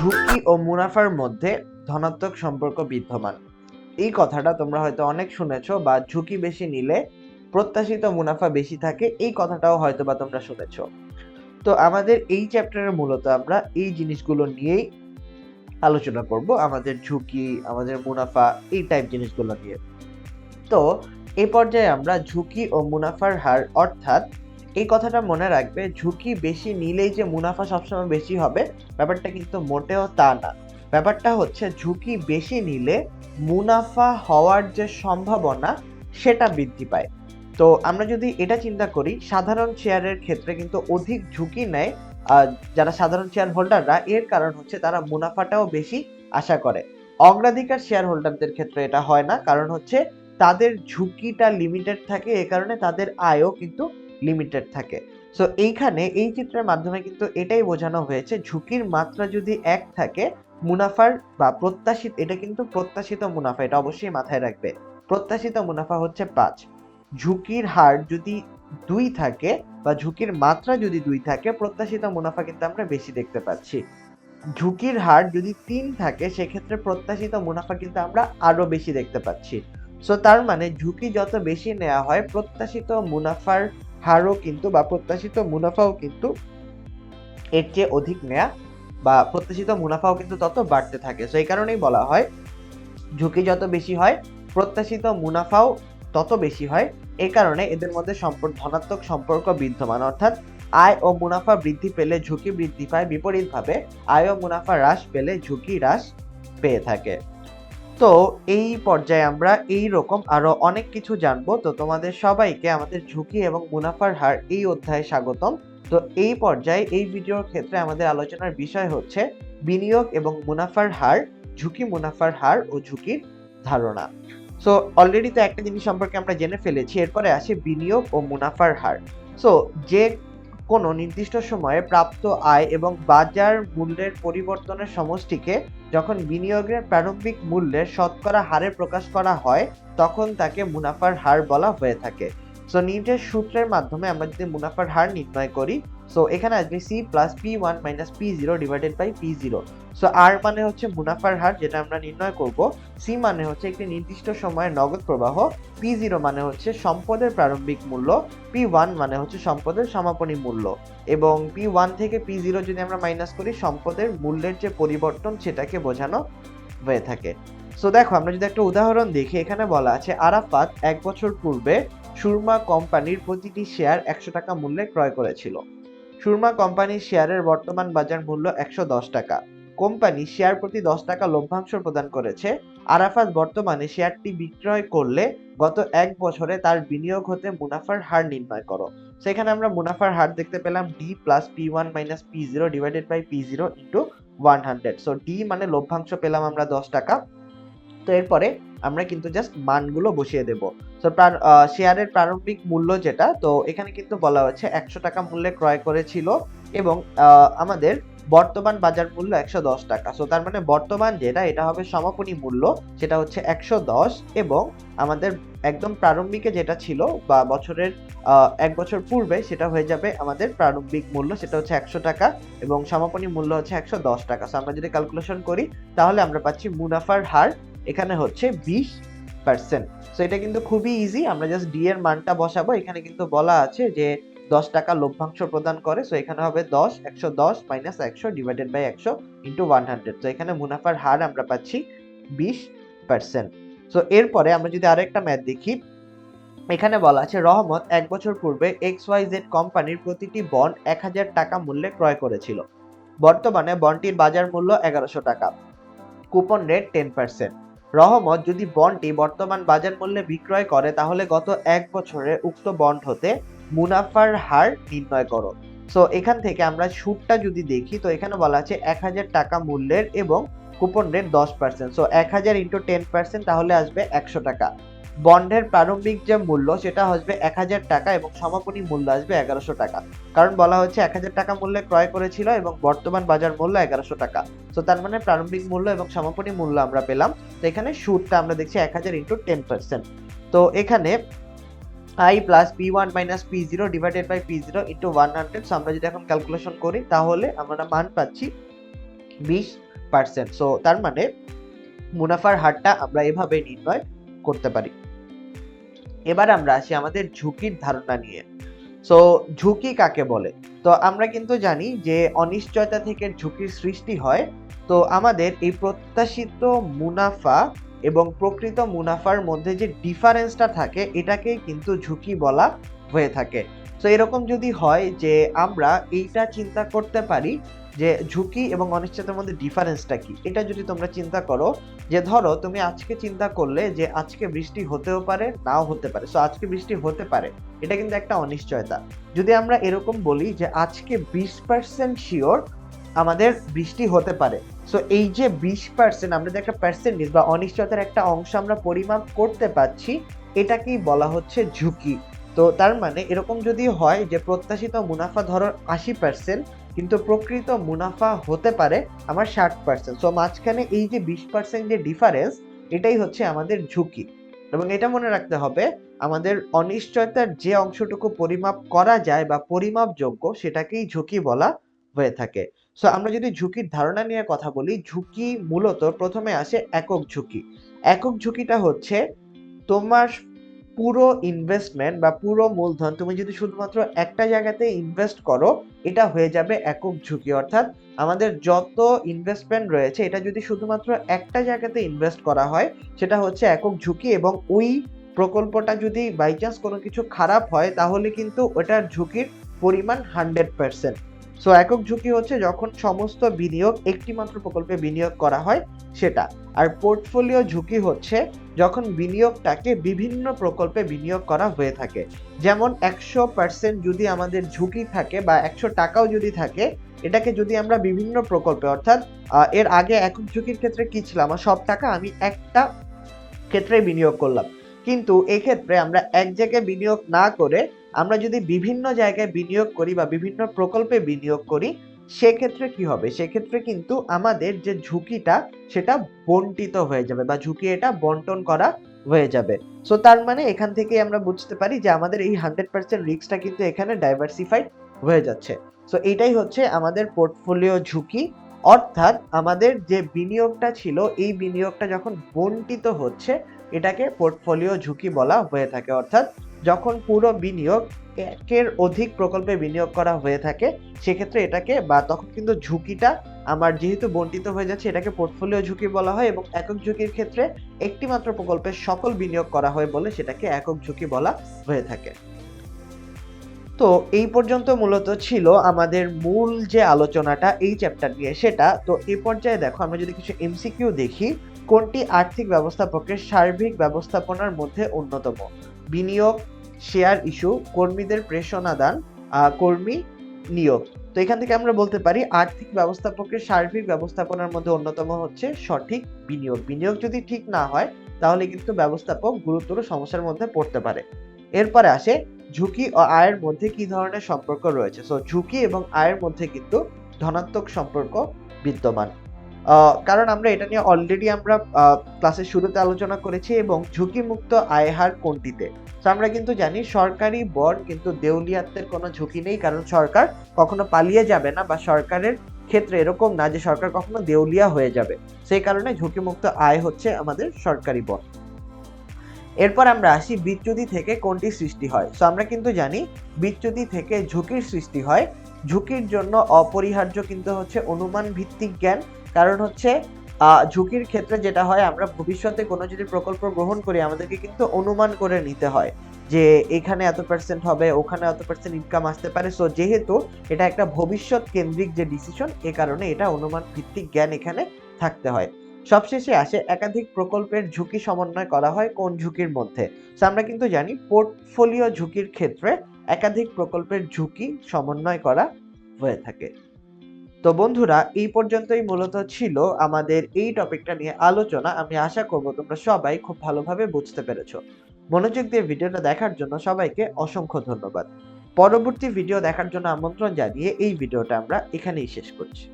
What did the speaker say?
ঝুঁকি ও মুনাফার মধ্যে ধনাত্মক সম্পর্ক বিদ্যমান। এই কথাটা তোমরা হয়তো অনেক শুনেছো বা ঝুঁকি বেশি নিলে প্রত্যাশিত মুনাফা বেশি থাকে, এই কথাটাও হয়তো বা তোমরা শুনেছ। তো আমাদের এই চ্যাপ্টারে মূলত আমরা এই জিনিসগুলো নিয়েই আলোচনা করব, আমাদের ঝুঁকি, আমাদের মুনাফা, এই টাইপ জিনিসগুলো নিয়ে। তো এই পর্যায়ে আমরা ঝুঁকি ও মুনাফার হার অর্থাৎ এই কথাটা মনে রাখবে, ঝুঁকি বেশি নিলেই যে মুনাফা সবসময় বেশি হবে, ব্যাপারটা কিন্তু মোটেও তা না। ব্যাপারটা হচ্ছে ঝুঁকি বেশি নিলে মুনাফা হওয়ার যে সম্ভাবনা, সেটা বৃদ্ধি পায়। তো আমরা যদি এটা চিন্তা করি, সাধারণ শেয়ারের ক্ষেত্রে কিন্তু অধিক ঝুঁকি নেয় যারা সাধারণ শেয়ার হোল্ডাররা এর কারণ হচ্ছে তারা মুনাফাটাও বেশি আশা করে। অগ্রাধিকার শেয়ার হোল্ডারদের ক্ষেত্রে এটা হয় না, কারণ হচ্ছে তাদের ঝুঁকিটা লিমিটেড থাকে, এ কারণে তাদের আয়ও কিন্তু লিমিটেড থাকে। সো এইখানে এই চিত্রের মাধ্যমে কিন্তু এটাই বোঝানো হয়েছে, ঝুঁকির মাত্রা যদি এক থাকে, মুনাফার বা প্রত্যাশিত, এটা কিন্তু প্রত্যাশিত মুনাফা, এটা অবশ্যই মাথায় রাখবে। প্রত্যাশিত মুনাফা হচ্ছে পাঁচ। ঝুঁকির হার যদি দুই থাকে বা ঝুঁকির মাত্রা যদি দুই থাকে, প্রত্যাশিত মুনাফা কিন্তু আমরা বেশি দেখতে পাচ্ছি। ঝুঁকির হার যদি তিন থাকে, সেক্ষেত্রে প্রত্যাশিত মুনাফা কিন্তু আমরা আরও বেশি দেখতে পাচ্ছি। সো তার মানে ঝুঁকি যত বেশি নেওয়া হয়, প্রত্যাশিত মুনাফার হারও কিন্তু বা প্রত্যাশিত মুনাফাও কিন্তু এর চেয়ে অধিক নেয়া বা প্রত্যাশিত মুনাফাও কিন্তু তত বাড়তে থাকে। সো এই কারণেই বলা হয়, ঝুঁকি যত বেশি হয়, প্রত্যাশিত মুনাফাও তত বেশি হয়। এ কারণে এদের মধ্যে সম্পর্ক ধনাত্মক সম্পর্ক বিদ্যমান। অর্থাৎ আয় ও মুনাফা বৃদ্ধি পেলে ঝুঁকি বৃদ্ধি পায়। বিপরীতভাবে আয় ও মুনাফা হ্রাস পেলে ঝুঁকি হ্রাস পেয়ে থাকে। তো এই পর্যায়ে আমরা এই রকম আরও অনেক কিছু জানব। তো তোমাদের সবাইকে আমাদের ঝুঁকি এবং মুনাফার হার এই অধ্যায়ে স্বাগতম। তো এই পর্যায়ে এই ভিডিওর ক্ষেত্রে আমাদের আলোচনার বিষয় হচ্ছে বিনিয়োগ এবং মুনাফার হার, ঝুঁকি, মুনাফার হার ও ঝুঁকির ধারণা। সো অলরেডি তো একটা জিনিস সম্পর্কে আমরা জেনে ফেলেছি, এরপরে আসে বিনিয়োগ ও মুনাফার হার। সো যে কোনো নির্দিষ্ট সময়ে প্রাপ্ত আয় এবং বাজার মূল্যের পরিবর্তনের সমষ্টিকে যখন বিনিয়োগের প্রারম্ভিক মূল্যের শতকরা হারে প্রকাশ করা হয়, তখন তাকে মুনাফার হার বলা হয়ে থাকে। সো নিউটের সূত্রের মাধ্যমে আমরা যদি মুনাফার হার নির্ণয় করি সো এখানে আসবে C plus P one minus P zero divided by P zero so আর মানে হচ্ছে মুনাফার হার, যেটা আমরা নির্ণয় করব। সি মানে হচ্ছে একটি নির্দিষ্ট সময়ের নগদ প্রবাহ। পি জিরো মানে হচ্ছে সম্পদের প্রারম্ভিক মূল্য। পি ওয়ান মানে হচ্ছে সম্পদের সমাপনী মূল্য। এবং পি ওয়ান থেকে পি জিরো যদি আমরা মাইনাস করি, সম্পদের মূল্যের যে পরিবর্তন, সেটাকে বোঝানো হয়ে থাকে। সো দেখো, আমরা যদি একটা উদাহরণ দেখি, এখানে বলা আছে, আরাফাত এক বছর পূর্বে সুরমা কোম্পানির প্রতিটি শেয়ার একশো টাকা মূল্যে ক্রয় করেছিল। সুরমা কোম্পানির শেয়ারের বর্তমান বাজার মূল্য একশো দশ টাকা। কোম্পানি শেয়ার প্রতি দশ টাকা লভ্যাংশ প্রদান করেছে। আরাফাত বর্তমানে শেয়ারটি বিক্রয় করলে গত এক বছরে তার বিনিয়োগ হতে মুনাফার হার নির্ণয় করো। সেখানে আমরা মুনাফার হার দেখতে পেলাম D plus P one minus P zero divided by P zero into one hundred so D মানে লভ্যাংশ পেলাম আমরা দশ টাকা। তো এরপরে আমরা কিন্তু জাস্ট মানগুলো বসিয়ে দেব। তো শেয়ারের প্রারম্ভিক মূল্য যেটা, তো এখানে কিন্তু বলা হয়েছে একশো টাকা মূল্যে ক্রয় করেছিল এবং আমাদের বর্তমান বাজার মূল্য একশো দশ টাকা। সো তার মানে বর্তমান যেটা, এটা হবে সমাপনী মূল্য, সেটা হচ্ছে একশো দশ এবং আমাদের একদম প্রারম্ভিকে যেটা ছিল বা বছরের এক বছর পূর্বে, সেটা হয়ে যাবে আমাদের প্রারম্ভিক মূল্য, সেটা হচ্ছে একশো টাকা এবং সমাপনী মূল্য হচ্ছে একশো দশ টাকা। সো আমরা যদি ক্যালকুলেশন করি, তাহলে আমরা পাচ্ছি মুনাফার হার এখানে হচ্ছে বিশ পার্সেন্ট সো এটা কিন্তু খুবই ইজি আমরা জাস্ট ডি এর মানটা বসাবো। এখানে কিন্তু বলা আছে যে দশ টাকা লভ্যাংশ প্রদান করে সো এখানে হবে দশ, একশো দশ মাইনাস একশো ডিভাইডেড বাই একশো ইন্টু ওয়ান হান্ড্রেড তো এখানে মুনাফার হার আমরা পাচ্ছি বিশ পার্সেন্ট সো এরপরে আমরা যদি আরেকটা ম্যাথ দেখি, এখানে বলা আছে, রহমত এক বছর পূর্বে এক্স ওয়াই জেড কোম্পানির প্রতিটি বন্ড এক হাজার টাকা মূল্যে ক্রয় করেছিল। বর্তমানে বন্ডটির বাজার মূল্য এগারোশো টাকা। কুপন রেট টেন পার্সেন্ট রহমত যদি বন্ডটি বর্তমান বাজার মূল্যে বিক্রয় করে, তাহলে গত এক বছরে উক্ত বন্ড হতে মুনাফার হার নির্ণয় করো। সো এখান থেকে আমরা সুদটা যদি দেখি, তো এখানে বলা আছে এক হাজার টাকা মূল্যের এবং কুপন রেট দশ পার্সেন্ট সো এক হাজার ইন্টু টেন পার্সেন্ট তাহলে আসবে একশো টাকা। বন্ডের প্রারম্ভিক যে মূল্য, সেটা আসবে এক হাজার টাকা এবং সমাপনী মূল্য আসবে এগারোশো টাকা। কারণ বলা হচ্ছে এক হাজার টাকা মূল্যে ক্রয় করেছিল এবং বর্তমান বাজার মূল্য এগারোশো টাকা। তো তার মানে প্রারম্ভিক মূল্য এবং সমাপনী মূল্য আমরা পেলাম। তো এখানে সুদটা আমরা দেখছি এক হাজার ইন্টু টেন পার্সেন্ট তো এখানে I plus P one minus P zero divided by P zero into one hundred আমরা যদি এখন ক্যালকুলেশন করি, তাহলে আমরা মান পাচ্ছি বিশ পার্সেন্ট সো তার মানে মুনাফার হারটা আমরা এভাবে নির্ণয় করতে পারি। এবার আমরা আসি আমাদের ঝুঁকির ধারণা নিয়ে। সো ঝুঁকি কাকে বলে? তো আমরা কিন্তু জানি যে অনিশ্চয়তা থেকে ঝুঁকির সৃষ্টি হয়। তো আমাদের এই প্রত্যাশিত মুনাফা এবং প্রকৃত মুনাফার মধ্যে যে ডিফারেন্সটা থাকে, এটাকেই কিন্তু ঝুঁকি বলা হয়ে থাকে। তো এরকম যদি হয় যে আমরা এইটা চিন্তা করতে পারি যে ঝুঁকি এবং অনিশ্চয়তার মধ্যে ডিফারেন্সটা কি? এটা যদি তোমরা চিন্তা করো যে ধরো, তুমি আজকে চিন্তা করলে যে আজকে বৃষ্টি হতেও পারে, নাও হতে পারে। সো আজকে বৃষ্টি হতে পারে। এটা কিন্তু একটা অনিশ্চয়তা। যদি আমরা এরকম বলি যে আজকে বিশ পার্সেন্ট শিওর আমাদের বৃষ্টি হতে পারে সো এই যে বিশ পার্সেন্ট আমরা যে একটা পার্সেন্টেজ বা অনিশ্চয়তার একটা অংশ আমরা পরিমাপ করতে পারছি, এটাকেই বলা হচ্ছে ঝুঁকি। তো তার মানে এরকম যদি হয় যে প্রত্যাশিত মুনাফা ধরো আশি পার্সেন্ট কিন্তু প্রকৃত মুনাফা হতে পারে আমার ষাট পার্সেন্ট সো মাঝখানে এই যে বিশ পার্সেন্ট যে ডিফারেন্স এটাই হচ্ছে আমাদের ঝুঁকি। এবং এটা মনে রাখতে হবে, আমাদের অনিশ্চয়তার যে অংশটুকু পরিমাপ করা যায় বা পরিমাপযোগ্য, সেটাকেই ঝুঁকি বলা হয়ে থাকে। সো আমরা যদি ঝুঁকির ধারণা নিয়ে কথা বলি, ঝুঁকি মূলত প্রথমে আসে একক ঝুঁকি। একক ঝুঁকিটা হচ্ছে তোমার পুরো ইনভেস্টমেন্ট বা পুরো মূলধন, তুমি যদি শুধুমাত্র একটা জায়গাতে ইনভেস্ট করো, এটা হয়ে যাবে একক ঝুঁকি। অর্থাৎ আমাদের যত ইনভেস্টমেন্ট রয়েছে, এটা যদি শুধুমাত্র একটা জায়গাতে ইনভেস্ট করা হয়, সেটা হচ্ছে একক ঝুঁকি এবং ওই প্রকল্পটা যদি বাই চান্স কোনো কিছু খারাপ হয়, তাহলে কিন্তু ওটার ঝুঁকির পরিমাণ হান্ড্রেড পার্সেন্ট সো একক ঝুঁকি হচ্ছে যখন সমস্ত বিনিয়োগ একটি মাত্র প্রকল্পে বিনিয়োগ করা হয় সেটা। আর পোর্টফোলিও ঝুঁকি হচ্ছে যখন বিনিয়োগটাকে বিভিন্ন প্রকল্পে বিনিয়োগ করা হয়ে থাকে। যেমন একশো পার্সেন্ট যদি আমাদের ঝুঁকি থাকে বা একশো টাকাও যদি থাকে, এটাকে যদি আমরা বিভিন্ন প্রকল্পে, অর্থাৎ এর আগে একক ঝুঁকির ক্ষেত্রে কি ছিল? আমার সব টাকা আমি একটা ক্ষেত্রে বিনিয়োগ করলাম। কিন্তু এক্ষেত্রে আমরা এক জায়গায় বিনিয়োগ না করে আমরা যদি বিভিন্ন জায়গায় বিনিয়োগ করি বা বিভিন্ন প্রকল্পে বিনিয়োগ করি, সেক্ষেত্রে কি হবে? সেক্ষেত্রে কিন্তু আমাদের যে ঝুঁকিটা, সেটা বন্টিত হয়ে যাবে বা ঝুঁকি এটা বন্টন করা হয়ে যাবে। সো তার মানে এখান থেকে আমরা বুঝতে পারি যে আমাদের এই হান্ড্রেড পার্সেন্ট রিস্কটা কিন্তু এখানে ডাইভার্সিফাইড হয়ে যাচ্ছে। সো এটাই হচ্ছে আমাদের পোর্টফোলিও ঝুঁকি। অর্থাৎ আমাদের যে বিনিয়োগটা ছিল, এই বিনিয়োগটা যখন বন্টিত হচ্ছে, এটাকে পোর্টফোলিও ঝুঁকি বলা হয়ে থাকে। অর্থাৎ যখন পুরো বিনিয়োগ একের অধিক প্রকল্পে বিনিয়োগ করা হয়ে থাকে, সেক্ষেত্রে এটাকে বা তখন কিন্তু ঝুঁকিটা আমার যেহেতু বন্টিত হয়ে যাচ্ছে, এটাকে পোর্টফোলিও ঝুঁকি বলা হয় এবং একক ঝুঁকির ক্ষেত্রে একটি মাত্র প্রকল্পে সকল বিনিয়োগ করা হয় বলে সেটাকে একক ঝুঁকি বলা হয়ে থাকে। তো এই পর্যন্ত মূলত ছিল আমাদের মূল যে আলোচনাটা এই চ্যাপ্টার নিয়ে। সেটা তো এই পর্যায়ে দেখো, আমরা যদি কিছু এমসিকিউ দেখি, কোনটি আর্থিক ব্যবস্থাপকের সার্বিক ব্যবস্থাপনার মধ্যে অন্যতম? বিনিয়োগ শেয়ার ইস্যু কর্মীদের প্রেষণাদান আহ, কর্মী নিয়োগ। তো এখান থেকে আমরা বলতে পারি আর্থিক ব্যবস্থাপকের সার্বিক ব্যবস্থাপনার মধ্যে অন্যতম হচ্ছে সঠিক বিনিয়োগ। বিনিয়োগ যদি ঠিক না হয় তাহলে কিন্তু ব্যবস্থাপক গুরুতর সমস্যার মধ্যে পড়তে পারে। এরপরে আসে ঝুঁকি ও আয়ের মধ্যে কি ধরনের সম্পর্ক রয়েছে? সো ঝুঁকি এবং আয়ের মধ্যে কিন্তু ধনাত্মক সম্পর্ক বিদ্যমান। কারণ আমরা এটা নিয়ে অলরেডি আমরা ক্লাসের শুরুতে আলোচনা করেছি এবং ঝুঁকিমুক্ত আয় হার কোনটিতে? তো আমরা কিন্তু জানি সরকারি বন্ড কিন্তু দেউলিয়াত্বের কোনো ঝুঁকি নেই, কারণ সরকার কখনো পালিয়ে যাবে না বা সরকারের ক্ষেত্রে এরকম না যে সরকার কখনো দেউলিয়া হয়ে যাবে। সেই কারণে ঝুঁকিমুক্ত আয় হচ্ছে আমাদের সরকারি বন্ড এরপর আমরা আসি বিচ্যুতি থেকে কোনটি সৃষ্টি হয়? সো আমরা কিন্তু জানি বিচ্যুতি থেকে ঝুঁকির সৃষ্টি হয়। ঝুঁকির জন্য অপরিহার্য কিন্তু হচ্ছে অনুমান ভিত্তিক জ্ঞান কারণ হচ্ছে ঝুঁকির ক্ষেত্রে যেটা হয়, আমরা ভবিষ্যতে কোনো যদি প্রকল্প গ্রহণ করি, আমাদেরকে কিন্তু অনুমান করে নিতে হয় যে এখানে এত পার্সেন্ট হবে, ওখানে এত পার্সেন্ট ইনকাম আসতে পারে। সো যেহেতু এটা একটা ভবিষ্যৎ কেন্দ্রিক যে ডিসিশন এ কারণে এটা অনুমান ভিত্তিক জ্ঞান এখানে থাকতে হয়। সবশেষে আসে একাধিক প্রকল্পের ঝুঁকি সমন্বয় করা হয় কোন ঝুঁকির মধ্যে। সো আমরা কিন্তু জানি পোর্টফোলিও ঝুঁকির ক্ষেত্রে একাধিক প্রকল্পের ঝুঁকি সমন্বয় করা হয়ে থাকে। তো বন্ধুরা, এই পর্যন্তই মূলত ছিল আমাদের এই টপিকটা নিয়ে আলোচনা। আমি আশা করব তোমরা সবাই খুব ভালোভাবে বুঝতে পেরেছ। মনোযোগ দিয়ে ভিডিওটা দেখার জন্য সবাইকে অসংখ্য ধন্যবাদ। পরবর্তী ভিডিও দেখার জন্য আমন্ত্রণ জানিয়ে এই ভিডিওটা আমরা এখানেই শেষ করছি।